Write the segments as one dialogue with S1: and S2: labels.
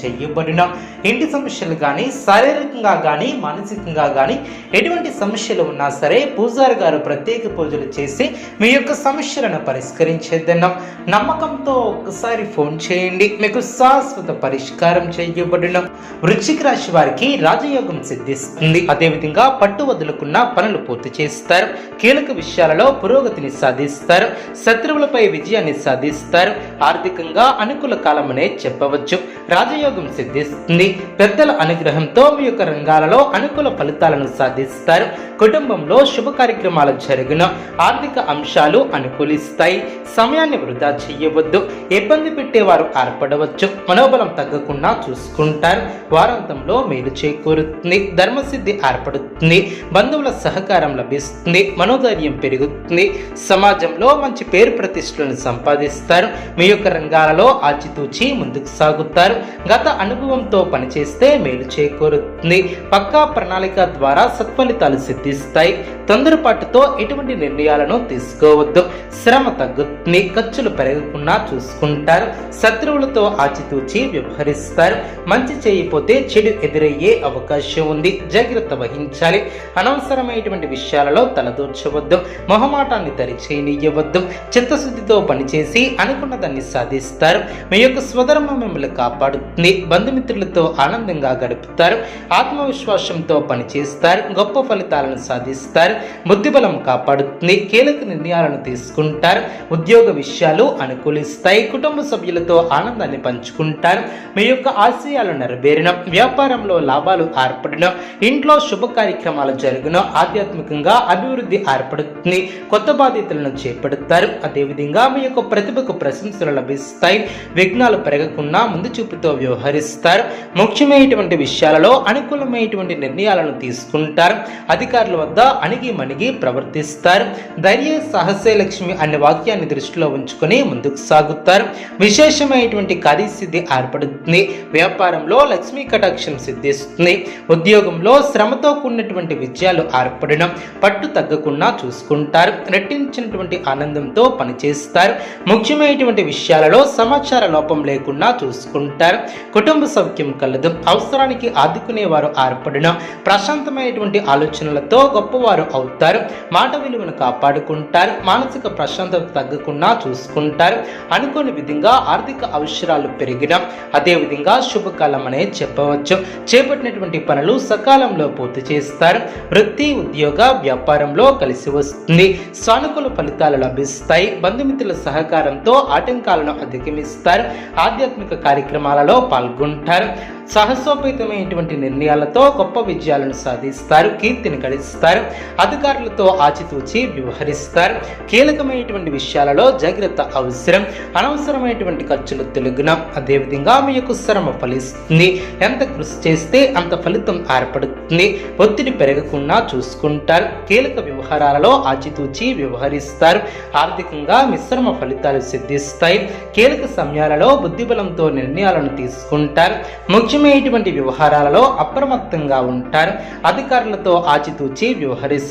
S1: చేయబడిన ఇంటి సమస్యలు కానీ శారీరకంగా కానీ మానసికంగా కానీ ఎటువంటి సమస్యలు ఉన్నా సరే పూజారి గారు ప్రత్యేక పూజలు చేసి మీ యొక్క సమస్యలను పరిష్కరించేద్దన్నాం నమ్మకంతో ఒక్కసారి ఫోన్ చేయండి. మీకు శాశ్వత పరిష్కారం చేయబడిన వృశ్చిక రాశి వారికి రాజయోగం సిద్ధిస్తుంది. అదేవిధంగా పట్టు వదులుకున్న పనులు పూర్తి చేస్తారు. కీలక విషయాలలో పురోగతిని సాధిస్తారు. శత్రువులపై విజయాన్ని సాధిస్తారు. ఆర్థికంగా అనుకూల కాలం అనే చెప్పవచ్చు. రాజయోగ సిద్ధిస్తుంది. పెద్దల అనుగ్రహంతో మీ యొక్క రంగాలలో అనుకూల ఫలితాలను సాధిస్తారు. కుటుంబంలో శుభ కార్యక్రమాలు జరిగిన. ఆర్థిక అంశాలు అనుకూలిస్తాయి. సమయాన్ని వృధా చేయవద్దు. ఇబ్బంది పెట్టేవారు ఏర్పడవచ్చు మనోబలం తగ్గకుండా చూసుకుంటారు. వారాంతంలో మేలు చేకూరుతుంది. ధర్మసిద్ధి ఏర్పడుతుంది. బంధువుల సహకారం లభిస్తుంది. మనోధైర్యం పెరుగుతుంది. సమాజంలో మంచి పేరు ప్రతిష్టలను సంపాదిస్తారు. మీ యొక్క రంగాలలో ఆచితూచి ముందుకు సాగుతారు. గత అనుభవంతో పనిచేస్తే మేలు చేకూరుతుంది. పక్కా ప్రణాళిక ద్వారా సత్ఫలితాలు సిద్ధిస్తాయి. తొందరపాటుతో ఎటువంటి నిర్ణయాలను తీసుకోవద్దు. శ్రమ తగ్గుతుంది ఖర్చులు పెరగకుండా చూసుకుంటారు. శత్రువులతో ఆచితూచి వ్యవహరిస్తారు. మంచి చేయకపోతే చెడు ఎదురయ్యే అవకాశం ఉంది. జాగ్రత్త వహించాలి. అనవసరమైనటువంటి విషయాలలో తలదూర్చవద్దు. మొహమాటాన్ని దరిచేయనియ్యవద్దు చిత్తశుద్ధితో పనిచేసి అనుకున్న దాన్ని సాధిస్తారు. మీ యొక్క స్వధర్మం మిమ్మల్ని కాపాడుతుంది. బంధుమిత్రులతో ఆనందంగా గడుపుతారు. ఆత్మవిశ్వాసంతో పనిచేస్తారు. గొప్ప ఫలితాలను సాధిస్తారు. బుద్ధిబలం కాపాడుతుంది. కీలక నిర్ణయాలను తీసుకుంటారు. ఉద్యోగ విషయాలు అనుకూలిస్తాయి. కుటుంబ సభ్యులతో ఆనందాన్ని పంచుకుంటారు. మీ యొక్క ఆశయాలు నెరవేరిన వ్యాపారంలో లాభాలు ఏర్పడిన ఇంట్లో శుభ కార్యక్రమాలు జరిగిన ఆధ్యాత్మికంగా అభివృద్ధి ఏర్పడుతుంది. కొత్త బాధ్యతలను చేపడతారు. అదేవిధంగా మీ యొక్క ప్రతిభకు ప్రశంసలు లభిస్తాయి. విఘ్నాలు పెరగకుండా ముందు చూపుతో వ్యవహరిస్తారు. ముఖ్యమైనటువంటి విషయాలలో అనుకూలమైనటువంటి నిర్ణయాలను తీసుకుంటారు. అధికారుల వద్ద అణిగి మణిగి ప్రవర్తిస్తారు. ధైర్య సాహసే లక్ష్మి అనే వాక్యాన్ని దృష్టిలో ఉంచుకొని ముందుకు సాగుతారు. విశేషమైనటువంటి కార్యసిద్ధి ఏర్పడుతుంది. వ్యాపారంలో లక్ష్మీ కటాక్షం సిద్ధిస్తుంది. ఉద్యోగంలో శ్రమతో కూడినటువంటి విజయాలు ఏర్పడడం పట్టు తగ్గకుండా చూసుకుంటారు. రెట్టించినటువంటి ఆనందంతో పనిచేస్తారు. ముఖ్యమైనటువంటి విషయాలలో సమాచార లోపం లేకుండా చూసుకుంటారు. కుటుంబ సౌఖ్యం కలదు. అవసరానికి ఆదుకునేవారు ఏర్పడిన ప్రశాంతమైనటువంటి ఆలోచనలతో గొప్పవారు అవుతారు. మాట విలువను కాపాడుకుంటారు. మానసిక ప్రశాంతత తగ్గకుండా చూసుకుంటారు. అనుకోని విధంగా ఆర్థిక అవసరాలు పెరిగిన అదేవిధంగా శుభకాలం అనేది చెప్పవచ్చు. చేపట్టినటువంటి పనులు సకాలంలో పూర్తి చేస్తారు. వృత్తి ఉద్యోగ వ్యాపారంలో కలిసి వస్తుంది. సానుకూల ఫలితాలు లభిస్తాయి. బంధుమిత్రుల సహకారంతో ఆటంకాలను అధిగమిస్తారు. ఆధ్యాత్మిక కార్యక్రమాలలో పాల్గొంటారు. సాహసోపేతమైనటువంటి నిర్ణయాలతో గొప్ప విజయాలను సాధిస్తారు. కీర్తిని గడిస్తారు. అధికారులతో ఆచితూచి వ్యవహరిస్తారు. కీలకమైనటువంటి విషయాలలో జాగ్రత్త అవసరం. అనవసరమైనటువంటి ఖర్చులు తెలుగున అదేవిధంగా మీ యొక్క శ్రమ ఫలిస్తుంది. ఎంత కృషి చేస్తే అంత ఫలితం ఏర్పడుతుంది. ఒత్తిడి పెరగకుండా చూసుకుంటారు. కీలక వ్యవహారాలలో ఆచితూచి వ్యవహరిస్తారు. ఆర్థికంగా మిశ్రమ ఫలితాలు సిద్ధిస్తాయి. కీలక సమయాలలో బుద్ధిబలంతో నిర్ణయాలను తీసుకుంటారు. ముఖ్యమైనటువంటి వ్యవహారాలలో అప్రమత్తంగా ఉంటారు. అధికారులతో ఆచితూచి వ్యవహరిస్తారు.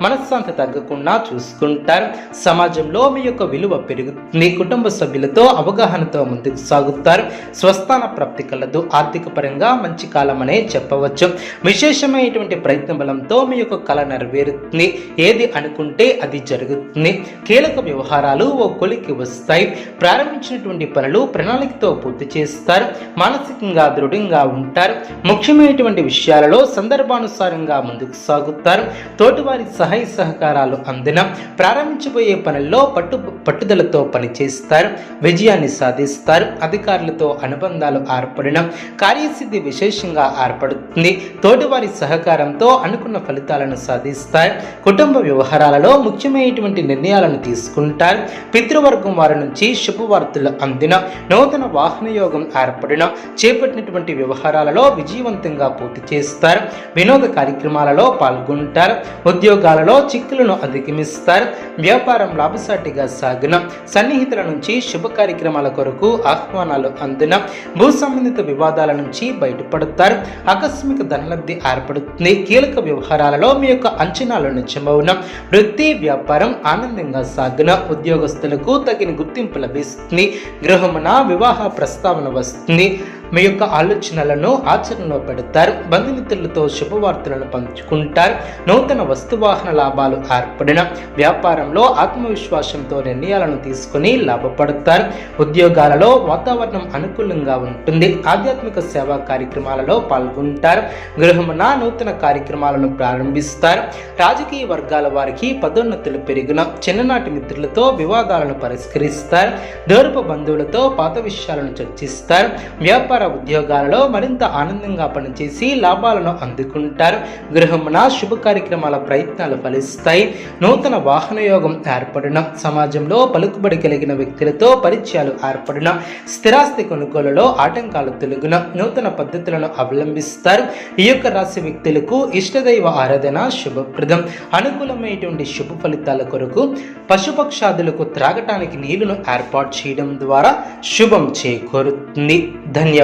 S1: మనశ్శాంతి తగ్గకుండా చూసుకుంటారు. సమాజంలో మీ యొక్క విలువ పెరుగుతుంది కుటుంబ సభ్యులతో అవగాహనతో ముందుకు సాగుతారు. స్వస్థాన ప్రాప్తి కలదు. ఆర్థిక పరంగా మంచి కాలం అనే చెప్పవచ్చు. విశేషమైనటువంటి ప్రయత్న బలంతో మీ యొక్క కళ నెరవేరుతుంది. ఏది అనుకుంటే అది జరుగుతుంది. కీలక వ్యవహారాలు ఓ కొలికి వస్తాయి. ప్రారంభించినటువంటి పనులు ప్రణాళికతో పూర్తి చేస్తారు. మానసికంగా దృఢంగా ఉంటారు. ముఖ్యమైనటువంటి విషయాలలో సందర్భానుసారంగా ముందుకు సాగుతారు. తోటివారి సహాయ సహకారాలు అందిన ప్రారంభించబోయే పనుల్లో పట్టు పట్టుదలతో పనిచేస్తారు విజయాన్ని సాధిస్తారు అధికారులతో అనుబంధాలు ఏర్పడిన కార్యసిద్ధి విశేషంగా ఏర్పడుతుంది. తోటివారి సహకారంతో అనుకున్న ఫలితాలను సాధిస్తారు. కుటుంబ వ్యవహారాలలో ముఖ్యమైనటువంటి నిర్ణయాలను తీసుకుంటారు. పితృవర్గం వారి నుంచి శుభవార్తలు అందిన నూతన వాహన యోగం ఏర్పడిన చేపట్టినటువంటి వ్యవహారాలలో విజయవంతంగా పూర్తి చేస్తారు. వినోద కార్యక్రమాలలో పాల్గొంటారు. ఉద్యోగాలలో చిక్కులను అధిగమిస్తారు. వ్యాపారం లాభసాటిగా సాగిన. సన్నిహితుల నుంచి శుభ కార్యక్రమాల కొరకు ఆహ్వానాలు అందిన. భూ సంబంధిత వివాదాల నుంచి బయటపడతారు. ఆకస్మిక ధనలబ్ధి ఏర్పడుతుంది. కీలక వ్యవహారాలలో మీ యొక్క అంచనాలు నిజమవున. వృత్తి వ్యాపారం ఆనందంగా సాగిన. ఉద్యోగస్తులకు తగిన గుర్తింపు లభిస్తుంది. గృహమున వివాహ ప్రస్తావన వస్తుంది. మీ యొక్క ఆలోచనలను ఆచరణలో పెడతారు. బంధుమిత్రులతో శుభవార్తలను పంచుకుంటారు. నూతన వస్తువాహన లాభాలు ఏర్పడిన వ్యాపారంలో ఆత్మవిశ్వాసంతో నిర్ణయాలను తీసుకుని లాభపడతారు. ఉద్యోగాలలో వాతావరణం అనుకూలంగా ఉంటుంది. ఆధ్యాత్మిక సేవా కార్యక్రమాలలో పాల్గొంటారు. గృహమున నూతన కార్యక్రమాలను ప్రారంభిస్తారు. రాజకీయ వర్గాల వారికి పదోన్నతులు పెరిగిన చిన్ననాటి మిత్రులతో వివాదాలను పరిష్కరిస్తారు. దూరపు బంధువులతో పాత విషయాలను చర్చిస్తారు. వ్యాపార ఉద్యోగాలలో మరింత ఆనందంగా పనిచేసి లాభాలను అందుకుంటారు. గృహమున శుభ కార్యక్రమాల ప్రయత్నాలు ఫలిస్తాయి. నూతన వాహన యోగం ఏర్పడిన. సమాజంలో పలుకుబడి కలిగిన వ్యక్తులతో పరిచయాలు ఏర్పడిన. స్థిరాస్తి కొనుగోలులో ఆటంకాలు తొలగిన. నూతన పద్ధతులను అవలంబిస్తారు. ఈ యొక్క రాశి వ్యక్తులకు ఇష్టదైవ ఆరాధన శుభప్రదం. అనుకూలమైనటువంటి శుభ ఫలితాల కొరకు పశుపక్షాదులకు త్రాగటానికి నీళ్ళను ఏర్పాటు చేయడం ద్వారా శుభం చేకూరుతుంది.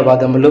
S1: ధన్యవాదములు